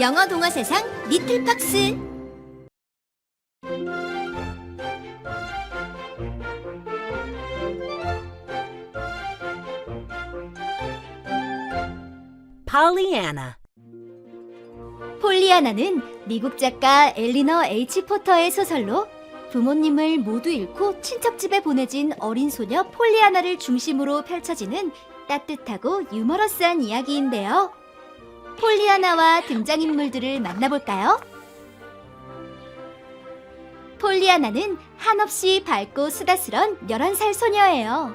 영어 동화 세상 리틀 박스 Pollyanna. 폴리아나는 미국 작가 엘리너 H 포터의 소설로 부모님을 모두 잃고 친척집에 보내진 어린 소녀 폴리아나를 중심으로 펼쳐지는 따뜻하고 유머러스한 이야기인데요. 폴리아나와 등장인물들을 만나볼까요? 폴리아나는 한없이 밝고 수다스런 11살 소녀예요.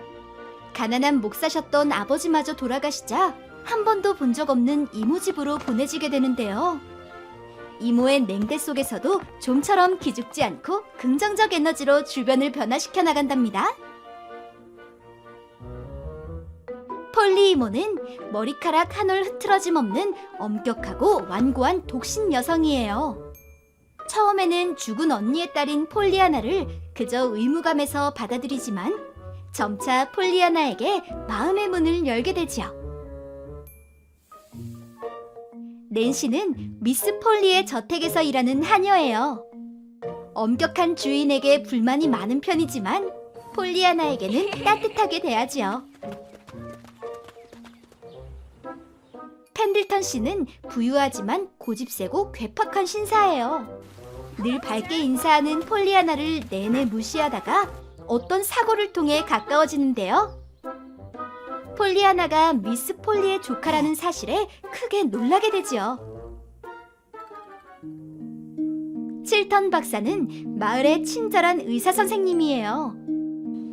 가난한 목사셨던 아버지마저 돌아가시자 한 번도 본 적 없는 이모 집으로 보내지게 되는데요. 이모의 냉대 속에서도 좀처럼 기죽지 않고 긍정적 에너지로 주변을 변화시켜 나간답니다. 폴리 이모는 머리카락 한 올 흐트러짐 없는 엄격하고 완고한 독신 여성이에요. 처음에는 죽은 언니의 딸인 폴리아나를 그저 의무감에서 받아들이지만 점차 폴리아나에게 마음의 문을 열게 되지요. 낸시는 미스 폴리의 저택에서 일하는 하녀예요. 엄격한 주인에게 불만이 많은 편이지만 폴리아나에게는 따뜻하게 대하지요. 펜들턴 씨는 부유하지만 고집세고 괴팍한 신사예요. 늘 밝게 인사하는 폴리아나를 내내 무시하다가 어떤 사고를 통해 가까워지는데요. 폴리아나가 미스 폴리의 조카라는 사실에 크게 놀라게 되지요. 칠턴 박사는 마을의 친절한 의사 선생님이에요.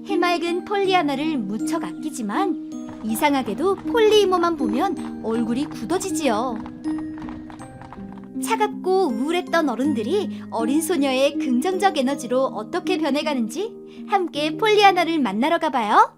해맑은 폴리아나를 무척 아끼지만 이상하게도 폴리 이모만 보면 얼굴이 굳어지지요. 차갑고 우울했던 어른들이 어린 소녀의 긍정적 에너지로 어떻게 변해가는지 함께 폴리아나를 만나러 가봐요.